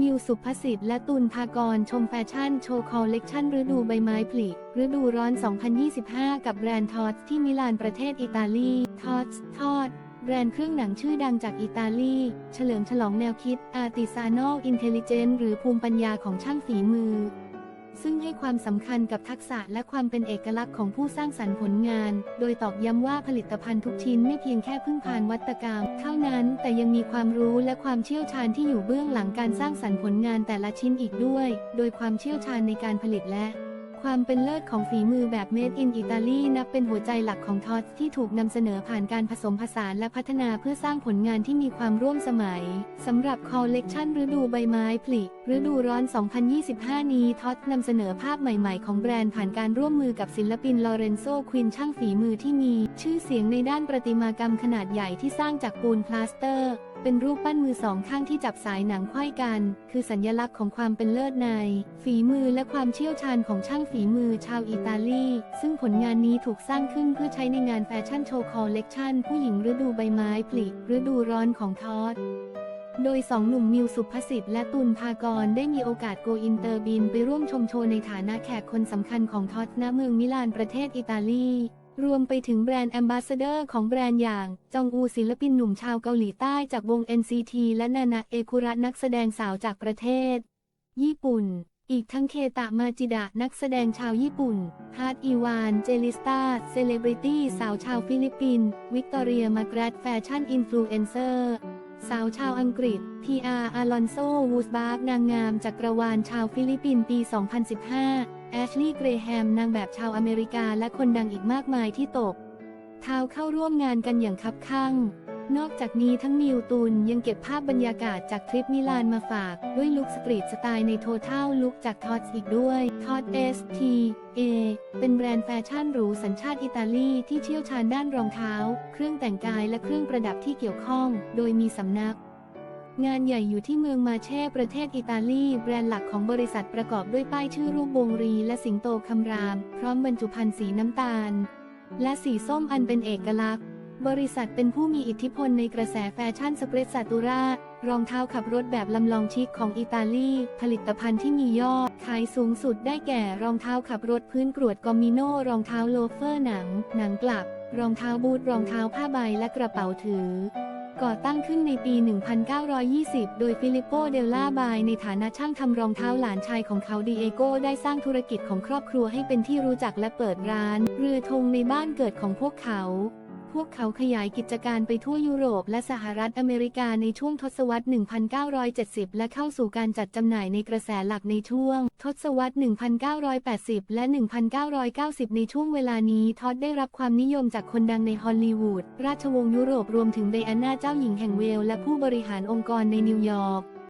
มิวสุภสิทธิ์และตุลภากรชมแฟชั่นโชว์คอลเลกชันฤดูใบไม้ผลิฤดูร้อน 2025 กับแบรนด์ทอสที่มิลานประเทศอิตาลีทอสทอดแบรนด์เครื่องหนังชื่อดังจากอิตาลี เฉลิมฉลองแนวคิด Artisanal Intelligence หรือภูมิปัญญาของช่างฝีมือ ซึ่งให้ความสำคัญกับทักษะและความเป็นเอกลักษณ์ของผู้สร้างสรรค์ผลงาน โดยตอกย้ำว่าผลิตภัณฑ์ทุกชิ้นไม่เพียงแค่พึ่งพานวัตกรรม เท่านั้นแต่ยังมีความรู้และความเชี่ยวชาญที่อยู่เบื้องหลังการสร้างสรรค์ผลงานแต่ละชิ้นอีกด้วย โดยความเชี่ยวชาญในการผลิตและ ความเป็นเลิศของฝีมือแบบ Made in Italy นับเป็นหัวใจหลักของทอสที่ถูกนำเสนอผ่านการผสมผสานและพัฒนาเพื่อสร้างผลงานที่มีความร่วมสมัย สำหรับคอลเลกชันฤดูใบไม้ผลิฤดูร้อน 2025 นี้ทอสนำเสนอภาพใหม่ๆ ของแบรนด์ผ่านการร่วมมือกับศิลปินลอเรนโซควินช่างฝีมือที่มี ชื่อเสียงในด้านประติมากรรมขนาดใหญ่ที่สร้างจากปูนพลาสเตอร์ เป็นรูปปั้นมือสองข้างที่จับสายหนังไขว้กัน คือสัญญลักษณ์ของความเป็นเลิศใน ฝีมือและความเชี่ยวชาญของช่างฝีมือชาวอิตาลี ซึ่งผลงานนี้ถูกสร้างขึ้นเพื่อใช้ในงานแฟชั่นโชว์คอลเลกชันผู้หญิงฤดูใบไม้ผลิฤดูร้อนของทอสโดยสองหนุ่มมิวสุภสิทธิ์และตุลภากรได้มีโอกาสโกอินเตอร์บินไปร่วมชมโชว์ในฐานะแขกคนสำคัญของทอสณเมืองมิลานประเทศอิตาลี รวมไปถึงแบรนด์แอมบาสเดอร์ของแบรนด์อย่าง จองอูศิลปินหนุ่มชาวเกาหลีใต้จากวง NCT และนานาเอคุระนักแสดงสาวจากประเทศ ญี่ปุ่น อีกทั้งเคตะมาจิดะนักแสดงชาวญี่ปุ่น ฮาร์ดอีวาน เจลิสตาเซเลบริตี้สาวชาวฟิลิปปินส์วิกตอเรียมาแกรดแฟชั่นอินฟลูเอนเซอร์สาวชาวอังกฤษทีอาร์อลอนโซ วูสบาร์กนางงามจากกรวาลชาวฟิลิปปินส์ปี 2015 แอชลีย์เกรแฮมนางแบบชาวอเมริกาและคนดังอีกมากมายที่ตก เท้าเข้าร่วมงานกันอย่างคับคั่ง นอกจากนี้ทั้งนิวตุนยังเก็บภาพบรรยากาศจากทริปมิลานมาฝาก ด้วยลุคสตรีทสไตล์ในโทเทลลุคจากทอ t อีกด้วยทอ t เอสทีเอเป็นแบรนด์แฟชั่นหรูสัญชาติอิตาลีที่เชี่ยวชาญด้านรองเท้า เครื่องแต่งกายและเครื่องประดับที่เกี่ยวข้อง โดยมีสำนัก งานใหญ่อยู่ที่เมืองมาเช่ประเทศอิตาลี แบรนด์หลักของบริษัทประกอบด้วยป้ายชื่อรูปวงรี และสิงโตคำราม พร้อมบรรจุภัณฑ์สีน้ำตาล และสีส้มอันเป็นเอกลักษณ์ บริษัทเป็นผู้มีอิทธิพลในกระแสแฟชั่นสเปรสซาตูรารองเท้าขับรถแบบลำลองชิคของอิตาลี ผลิตภัณฑ์ที่มียอดขายสูงสุดได้แก่รองเท้าขับรถพื้นกรวดกอมิโนรองเท้าโลเฟอร์หนัง หนังกลับ รองเท้าบูทรองเท้าผ้าใบและกระเป๋าถือ ก่อตั้งขึ้นในปี 1920 โดยฟิลิปโป เดลลาบาย ในฐานะช่างทำรองเท้าหลานชายของเขาดิเอโกได้สร้างธุรกิจของครอบครัวให้เป็นที่รู้จักและเปิดร้าน เรือธงในบ้านเกิดของพวกเขา วกเขาขยายกิจการไปทั่วยุโรปและสหรัฐอเมริกาในช่วงทศวรรษ 1970 และเข้าสู่การจัดจำหน่ายในกระแสหลักในช่วง ทศวรรษ 1980 และ 1990 ในช่วงเวลานี้ทอดได้รับความนิยมจากคนดังในฮอลลีวูด ราชวงศ์ยุโรปรวมถึงไดอาน่าเจ้าหญิงแห่งเวลและผู้บริหารองค์กรในนิวยอร์ก